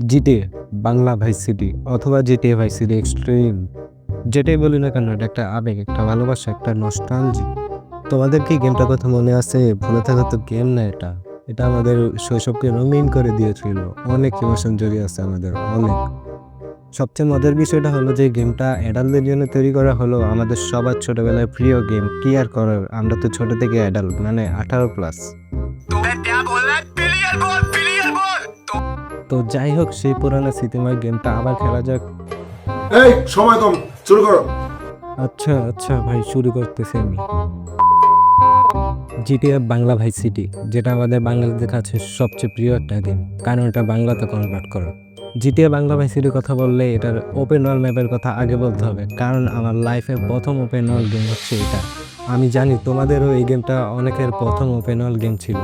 GTA Bangla vice city অথবা জিটে vice city extreme. যেটাই বলি না কেন, এটা একটা আবেগ, একটা ভালোবাসা, একটা নস্টালজি তোমাদের কি গেমটা কথা মনে আছে? ভুলে থাকা তো গেম না এটা। এটা আমাদের শৈশবকে রঙিন করে দিয়েছিল। অনেক ইমোশন জড়িয়ে আছে আমাদের, অনেক। সবচেয়ে মজার বিষয়টা হলো যে গেমটা অ্যাডাল্টদের জন্য তৈরি করা হলো আমাদের সবার ছোটবেলায় প্রিয় গেম, কি আর করার? আমরা তো ছোট থেকে অ্যাডাল্ট মানে আঠারো প্লাস তো যাই হোক সেই পুরানো স্মৃতিময় গেমটা আবার খেলা যাক। এই সময় কম শুরু করো। আচ্ছা আচ্ছা ভাই শুরু করতেছি আমি। জিটিএফ বাংলা ভাই সিটি যেটা আমাদের বাঙালিদের কাছে সবচেয়ে প্রিয় একটা গেম কারণ এটা বাংলাতে কনভার্ট করা। জিটিএ বাংলা ভাই সিটির কথা বললে এটার ওপেন ওয়ার্ল্ড ম্যাপের কথা আগে বলতে হবে কারণ আমার লাইফে প্রথম ওপেন ওয়ার্ল্ড গেম হচ্ছে এটা। আমি জানি তোমাদেরও এই গেমটা অনেকের প্রথম ওপেন ওয়ার্ল্ড গেম ছিল।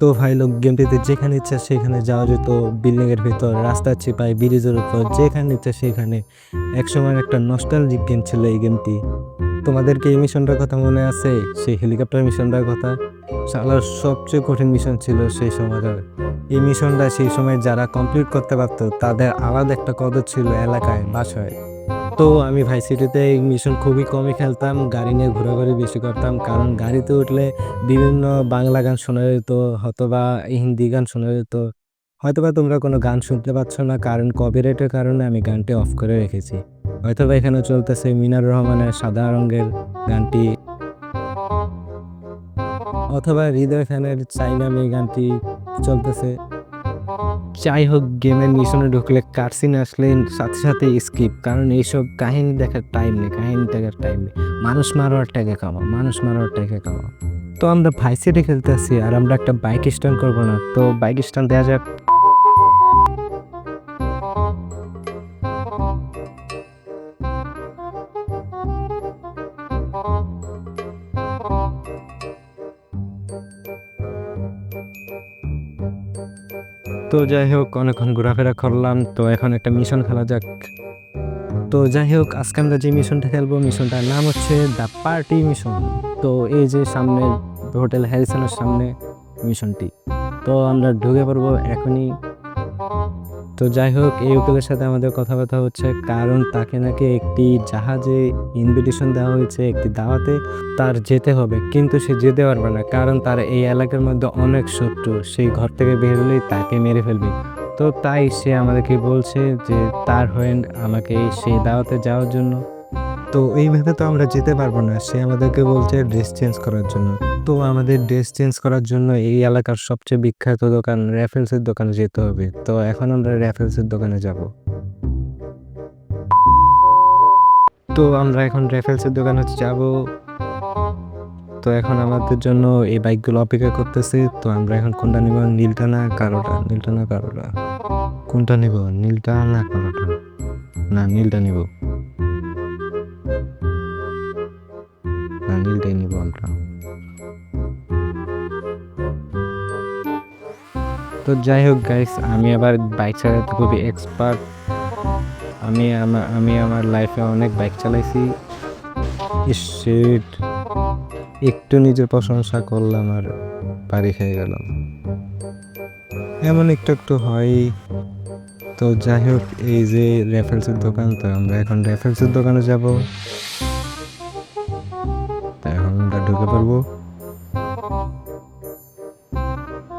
তো ভাই লোক, গেমটিতে যেখানে ইচ্ছা সেখানে যাওয়া যেত বিল্ডিংয়ের ভিতর রাস্তার চিপায় ব্রিজের উপর। যেখানে ইচ্ছা সেখানে। একসময় একটা নস্টালজিক গেম ছিল এই গেমটি। তোমাদেরকে এই মিশনটার কথা মনে আছে? সেই হেলিকপ্টার মিশনটার কথা? সালার সবচেয়ে কঠিন মিশন ছিল সেই সময়কার এই মিশনটা সেই সময় যারা কমপ্লিট করতে পারতো, তাদের আলাদা একটা কদর ছিল এলাকায়, বাসায়। তো আমি ভাই সিটিতে মিশন খুবই কমই খেলতাম, গাড়ি নিয়ে ঘোরাঘুরি বেশি করতাম, কারণ গাড়িতে উঠলে বিভিন্ন বাংলা গান শোনা যেত, হয়তোবা হিন্দি গান শোনা যেত। হয়তোবা তোমরা কোনো গান শুনতে পাচ্ছ না, কারণ কপিরাইটের কারণে আমি গানটি অফ করে রেখেছি। হয়তোবা এখানে চলতেছে মিনার রহমানের সাদা রঙের গানটি। অথবা হৃদয় খানের চাইনা মেয়ে গানটি চলতেছে। যাই হোক গেমের মিশনে ঢুকলে কারসিন আসলে সাথে সাথে স্কিপ কারণ এইসব কাহিনী দেখার টাইম নেই, কাহিনী দেখার টাইম নেই। মানুষ মারোয়ার টাকে কামা মানুষ মারোয়ার টাকে কামা তো আমরা ভাইসিটি খেলতেছি আর আমরা একটা বাইক স্ট্যান্ড করব না, তো বাইক স্ট্যান্ড দেওয়া যাক। তো যাই হোক অনেকক্ষণ ঘোরাফেরা করলাম। তো এখন একটা মিশন খেলা যাক। তো যাই হোক, আজকে আমরা যে মিশনটা খেলব মিশনটার নাম হচ্ছে দ্য পার্টি মিশন তো এই যে সামনে হোটেল হ্যারিসনের সামনে মিশনটি তো আমরা ঢুকে পড়ব এখনই। তো যাই হোক, এই উকিলের সাথে আমাদের কথাবার্তা হচ্ছে, কারণ তাকে নাকি একটি জাহাজে ইনভিটেশন দেওয়া হয়েছে, একটি দাওয়াতে তার যেতে হবে। কিন্তু সে যেতে পারবে না, কারণ তার এই এলাকার মধ্যে অনেক শত্রু, সেই ঘর থেকে বের হলেই তাকে মেরে ফেলবে। তো তাই সে আমাদেরকে বলছে যে, তার হয়ে আমাকে সেই দাওয়াতে যাওয়ার জন্য। তো এইভাবে তো আমরা যেতে পারব না, সে আমাদেরকে বলছে ড্রেস চেঞ্জ করার জন্য। তো আমাদের ড্রেস চেঞ্জ করার জন্য এই এলাকার সবচেয়ে বিখ্যাত দোকান র্যাফেলসের দোকানে যেতে হবে। তো এখন আমরা র্যাফেলসের দোকানে যাব। তো আমরা এখন র্যাফেলসের দোকানে যাব। তো এখন আমাদের জন্য এই বাইকগুলো অপেক্ষা করতেছে। তো আমরা এখন কোনটা নিব? নীলটা না কালোটা? নীলটা না কালোটা? কোনটা নিব? নীলটা না কালোটা? না, নীলটা নিব। না, নীলটাই নিব আমরা। তো যাই হোক গাইস আমি আবার বাইক চালাতে খুবই এক্সপার্ট আমি আমার আমি আমার লাইফে অনেক বাইক চালাইছি। একটু নিজের প্রশংসা করলাম আর বাড়ি খেয়ে গেলাম। এমন একটু একটু হয়। তো যাই হোক, এই যে রেফেলসের দোকান, তো আমরা এখন রেফেলসের দোকানে যাব। এখন ঢুকে পড়ব।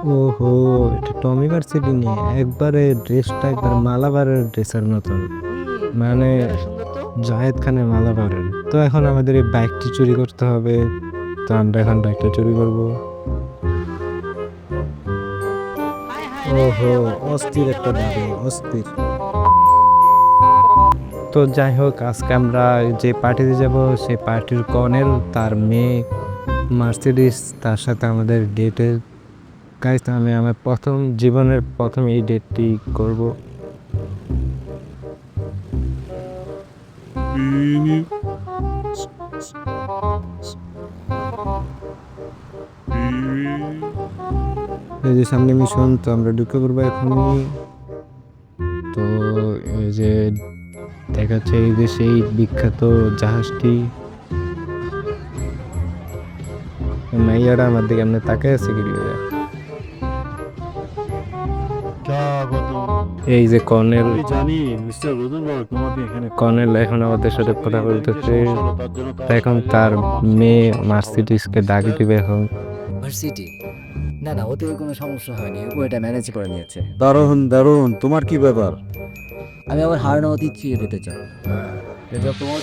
ওহো, এটা টমি ভার্সিটি নিয়ে একবারে ড্রেসটা একবার মালাবারের ড্রেসের মতন। মানে জাহেদ খানের মালাবারের। তো এখন আমাদের এই বাইকটি চুরি করতে হবে। তো আমরা এখন বাইকটা চুরি করব। ওহো, অস্থির একটা দাবি অস্থির। তো যাই হোক, আজকে আমরা যে পার্টিতে যাব, সেই পার্টির কর্নেল, তার মেয়ে মার্সিডিস তার সাথে আমাদের ডেটের গাইস আমি আমার প্রথম জীবনের প্রথম এই ডেটটি করব। এই যে সামনে মিশন তো আমরা ঢুকে পড়ব এখনই। তো এই যে দেখাচ্ছে এই যে সেই বিখ্যাত জাহাজটি। মাইয়ারা আমার দিকে এমনি তাকায় আছে কি এই যে কর্নেল জানি মিস্টার রোজেনবার্গ তোমাকে এখানে কর্নেল এখন আমাদের সাথে কথা বলতেছে। এখন তার মেয়ে মার্সিডিসকে ডাকি দিবে এখন। ভার্সিটি না না ওতে কোনো সমস্যা হয়নি। ও এটা ম্যানেজ করে নিয়েছে। দারুণ দারুণ। তোমার কি ব্যাপার? আমি আবার হারানো অতীত ফিরে পেতে চাই এটা তোমার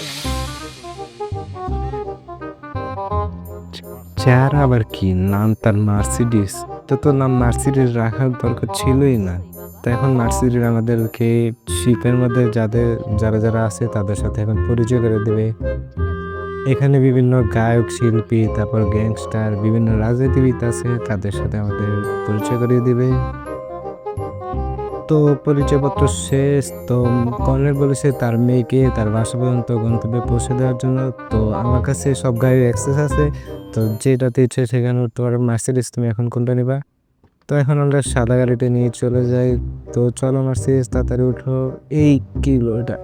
চেহারা আবার কি নাম? তার মার্সিডিস তো তো নাম মার্সিডিস রাখার দরকার ছিলই না। তো এখন মার্সিডিস আমাদেরকে শিপের মধ্যে যাদের, যারা যারা আছে তাদের সাথে এখন পরিচয় করে দেবে। এখানে বিভিন্ন গায়ক, শিল্পী, তারপর গ্যাংস্টার, বিভিন্ন রাজনীতিবিদ আছে, তাদের সাথে আমাদের পরিচয় করিয়ে দিবে। তো পরিচয়পত্র শেষ, তো কর্নেল বলেছে তার মেয়েকে তার বাসা পর্যন্ত গন্তব্যে পৌঁছে দেওয়ার জন্য। তো আমার কাছে সব গাড়ির অ্যাক্সেস আছে, তো যেটাতে ইচ্ছে সেখানে তোমার মার্সিডিস তুমি এখন কোনটা নিবা? তো এখন আমরা সাদা গাড়িটা নিয়ে চলে যাই। তো চলো মার্সিডিস তাড়াতাড়ি উঠো। এই কিলো এটা?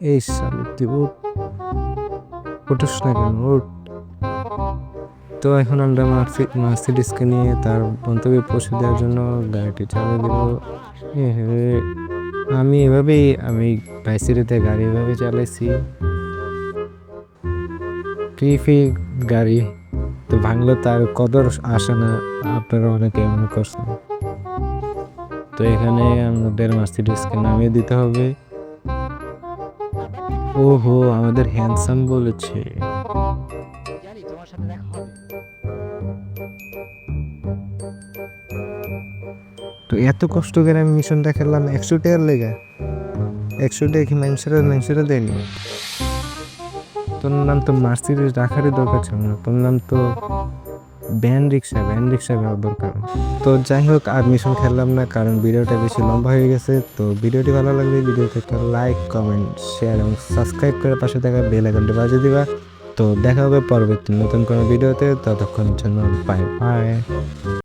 এই সালে তুই উঠ। উঠিস না কেন? উঠ। তো এখন আমরা মার্সি, মার্সিডিসকে নিয়ে তার গন্তব্যে পৌঁছে দেওয়ার জন্য গাড়িটি চালিয়ে দেবো। আমি এভাবেই, আমি বাইসিরিতে গাড়ি এভাবে চালাইছি। ফ্রি ফ্রি গাড়ি। তো ভাঙলে তার কদর আসে না, আপনারা অনেকে মনে করছেন। তো এখানে আমাদের মার্সিডিসকে নামিয়ে দিতে হবে। ওহো, আমাদের হ্যান্ডসাম বলেছে। তো এত কষ্ট করে আমি মিশনটা খেললাম, একশো টাকার লেগে। একশো টাকা কি মানুষেরা মানুষেরা দেয়নি? তোর নাম তো মার্সিডিস রাখারই দরকার ছিল না। তোর নাম তো ব্যান্ড রিক্সা ব্যান্ড রিক্সা দেওয়ার দরকার। তো যাই হোক, আর মিশন খেললাম না, কারণ ভিডিওটা বেশি লম্বা হয়ে গেছে। তো ভিডিওটি ভালো লাগলে ভিডিওতে একটা লাইক কমেন্ট শেয়ার এবং সাবস্ক্রাইব করে পাশে থাকা বেল আইকনটি বাজিয়ে দিবা। তো দেখা হবে পরবর্তী নতুন কোনো ভিডিওতে। ততক্ষণের জন্য বাই বাই